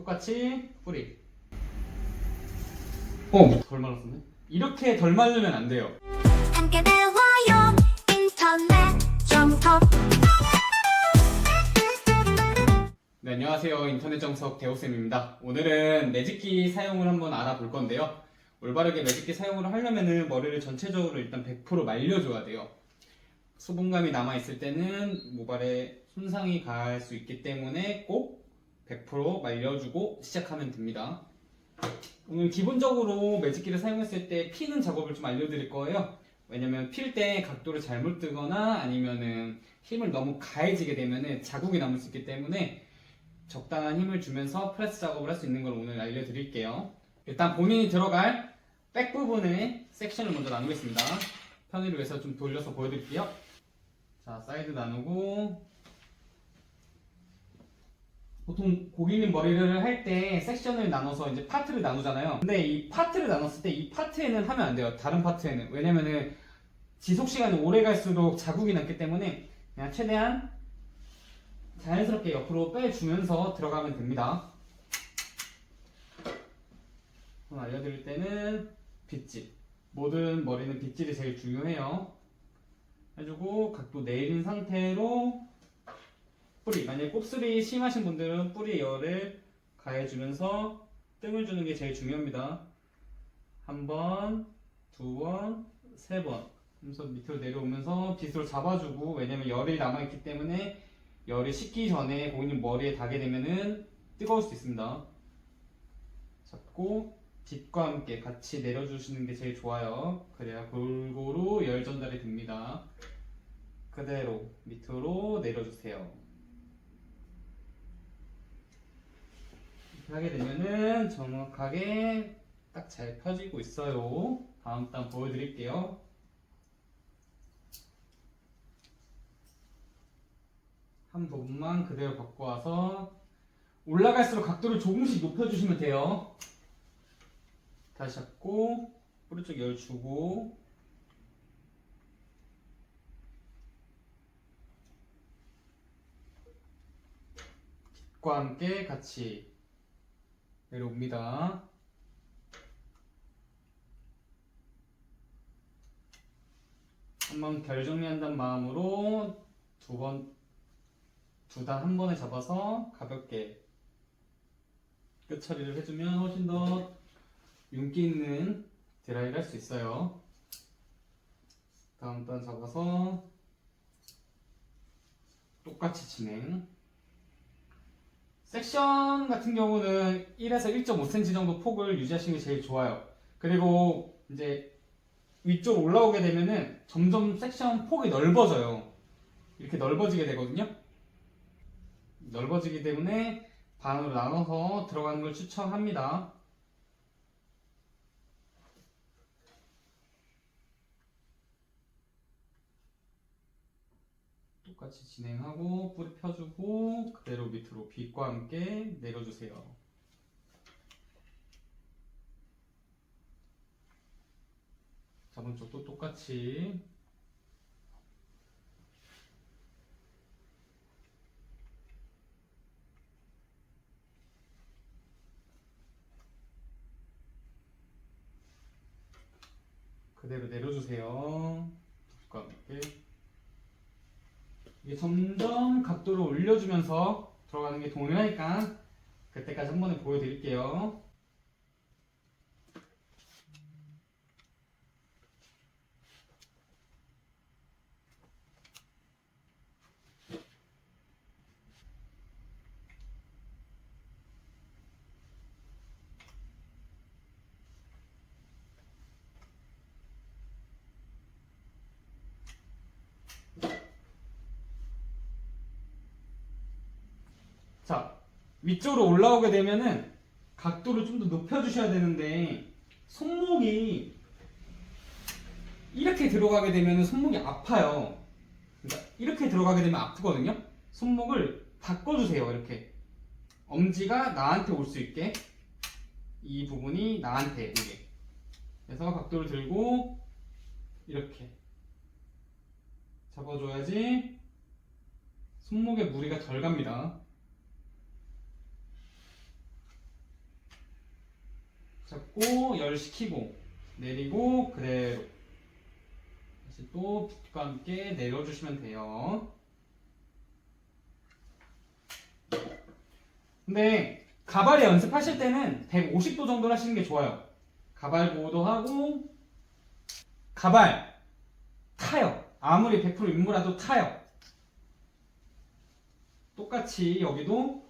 똑같이 뿌리. 어, 덜 말랐었네. 이렇게 덜 말르면 안 돼요. 함께 배워요 인터넷 정석 네, 안녕하세요. 인터넷 정석 대호쌤입니다. 오늘은 매직기 사용을 한번 알아볼 건데요. 올바르게 매직기 사용을 하려면은 머리를 전체적으로 일단 100% 말려줘야 돼요. 수분감이 남아있을 때는 모발에 손상이 가할 수 있기 때문에 꼭 100% 말려주고 시작하면 됩니다. 오늘 기본적으로 매직기를 사용했을 때 피는 작업을 좀 알려드릴 거예요. 왜냐면 필 때 각도를 잘못 뜨거나 아니면은 힘을 너무 가해지게 되면은 자국이 남을 수 있기 때문에 적당한 힘을 주면서 프레스 작업을 할 수 있는 걸 오늘 알려드릴게요. 일단 본인이 들어갈 백 부분의 섹션을 먼저 나누겠습니다. 편의를 위해서 좀 돌려서 보여드릴게요. 자, 사이드 나누고 보통 고객님 머리를 할 때 섹션을 나눠서 이제 파트를 나누잖아요. 근데 이 파트를 나눴을 때 이 파트에는 하면 안 돼요. 다른 파트에는. 왜냐면은 지속 시간이 오래 갈수록 자국이 남기 때문에 그냥 최대한 자연스럽게 옆으로 빼주면서 들어가면 됩니다. 알려드릴 때는 빗질. 모든 머리는 빗질이 제일 중요해요. 해주고 각도 내린 상태로 뿌리. 만약에 곱슬이 심하신 분들은 뿌리 열을 가해주면서 뜸을 주는 게 제일 중요합니다. 한 번, 두 번, 세 번. 그래서 밑으로 내려오면서 빗으로 잡아주고 왜냐면 열이 남아있기 때문에 열이 식기 전에 고객님 머리에 닿게 되면은 뜨거울 수 있습니다. 잡고 빗과 함께 같이 내려주시는 게 제일 좋아요. 그래야 골고루 열 전달이 됩니다. 그대로 밑으로 내려주세요. 이렇게 하게 되면은 정확하게 딱 잘 펴지고 있어요. 다음 단 보여드릴게요. 한 부분만 그대로 갖고 와서 올라갈수록 각도를 조금씩 높여주시면 돼요. 다시 잡고 뿌리 쪽열 주고 과 함께 같이 내려옵니다. 한번 결 정리한다는 마음으로 두 번, 두 단 한 번에 잡아서 가볍게 끝 처리를 해주면 훨씬 더 윤기 있는 드라이를 할 수 있어요. 다음 단 잡아서 똑같이 진행. 섹션 같은 경우는 1에서 1.5cm 정도 폭을 유지하시는 게 제일 좋아요. 그리고 이제 위쪽으로 올라오게 되면은 점점 섹션 폭이 넓어져요. 이렇게 넓어지게 되거든요. 넓어지기 때문에 반으로 나눠서 들어가는 걸 추천합니다. 똑같이 진행하고 뿌리 펴주고 그대로 밑으로 빗과 함께 내려주세요. 잡은 쪽도 똑같이 그대로 내려주세요. 빗과 함께 점점 각도를 올려주면서 들어가는 게 동일하니까 그때까지 한 번에 보여드릴게요. 자, 위쪽으로 올라오게 되면은 각도를 좀 더 높여주셔야 되는데 손목이 이렇게 들어가게 되면은 손목이 아파요. 그러니까 이렇게 들어가게 되면 아프거든요. 손목을 바꿔주세요. 이렇게 엄지가 나한테 올 수 있게 이 부분이 나한테 오게. 그래서 각도를 들고 이렇게 잡아줘야지 손목에 무리가 덜 갑니다. 잡고 열시키고 내리고 그대로 다시 또 빛과 함께 내려주시면 돼요. 근데 가발에 연습하실 때는 150도 정도로 하시는 게 좋아요. 가발 보호도 하고 가발 타요. 아무리 100% 인물라도 타요. 똑같이 여기도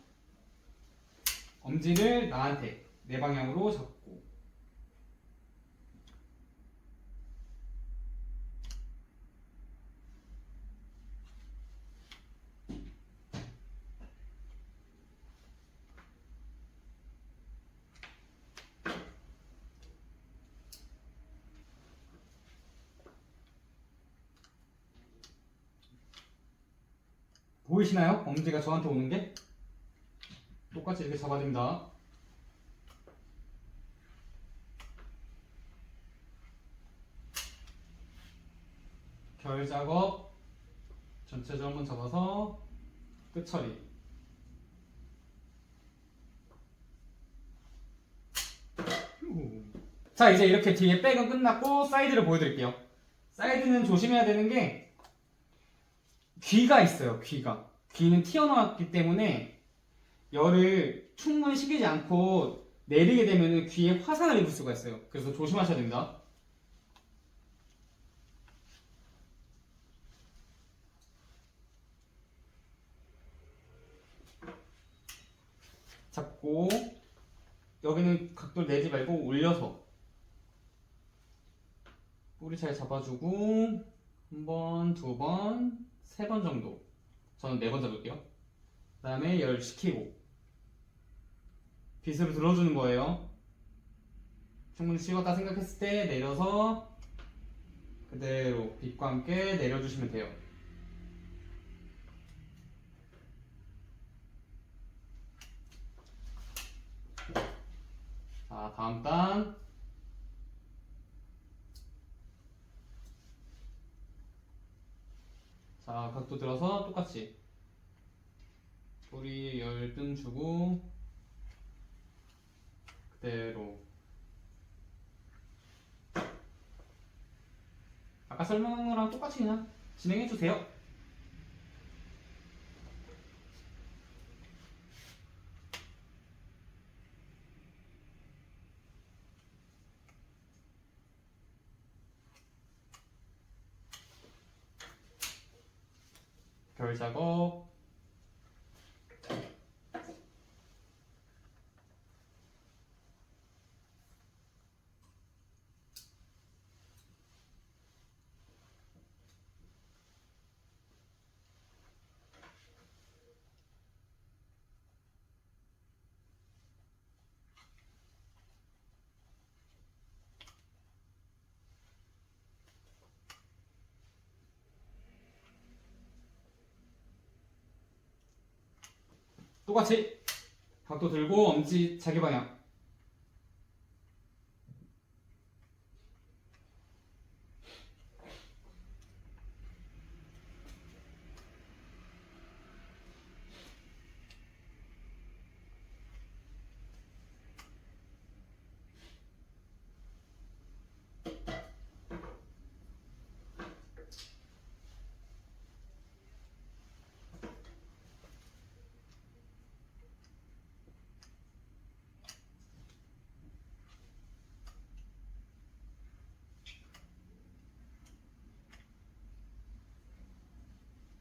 엄지를 나한테 내 방향으로 잡고 보이시나요? 엄지가 저한테 오는 게 똑같이 이렇게 잡아야 됩니다. 결 작업 전체적으로 한번 잡아서 끝 처리. 후. 자 이제 이렇게 뒤에 백은 끝났고 사이드를 보여드릴게요. 사이드는 조심해야 되는 게 귀가 있어요. 귀가 귀는 튀어나왔기 때문에 열을 충분히 식이지 않고 내리게 되면 귀에 화상을 입을 수가 있어요. 그래서 조심하셔야 됩니다. 잡고 여기는 각도를 내지 말고 올려서 뿌리 잘 잡아주고 한 번, 두 번, 세 번 정도 저는 네 번 잡을게요. 그 다음에 열 식히고 빗으로 들어주는 거예요. 충분히 식었다 생각했을 때 내려서 그대로 빗과 함께 내려주시면 돼요 자 다음 단. 자, 각도 들어서 똑같이. 뿌리 열등 주고 그대로. 아까 설명한 거랑 똑같이 그냥 진행해 주세요. 결 작업 똑같이 각도 들고 엄지 자기 방향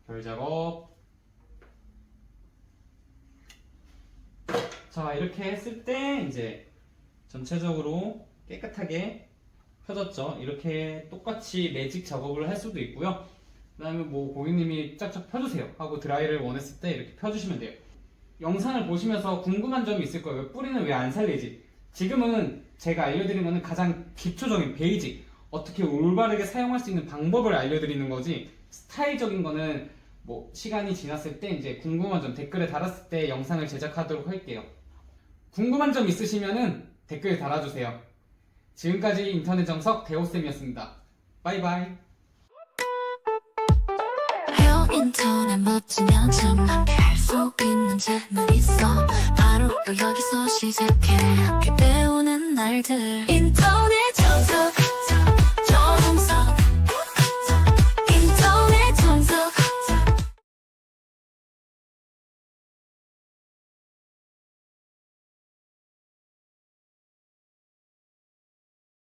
결 작업. 자 이렇게 했을 때 이제 전체적으로 깨끗하게 펴졌죠. 이렇게 똑같이 매직 작업을 할 수도 있고요. 그 다음에 뭐 고객님이 쫙쫙 펴주세요 하고 드라이를 원했을 때 이렇게 펴주시면 돼요. 영상을 보시면서 궁금한 점이 있을 거예요. 뿌리는 왜 안 살리지? 지금은 제가 알려드린 거는 가장 기초적인 베이직 어떻게 올바르게 사용할 수 있는 방법을 알려드리는 거지 스타일적인 거는 뭐 시간이 지났을 때 이제 궁금한 점 댓글에 달았을 때 영상을 제작하도록 할게요. 궁금한 점 있으시면은 댓글 달아주세요. 지금까지 인터넷 정석 대호쌤이었습니다. 바이바이. 인터넷 멋지면 정말 할수 있는 재능 있어 바로 여기서 시작해 배우는 날들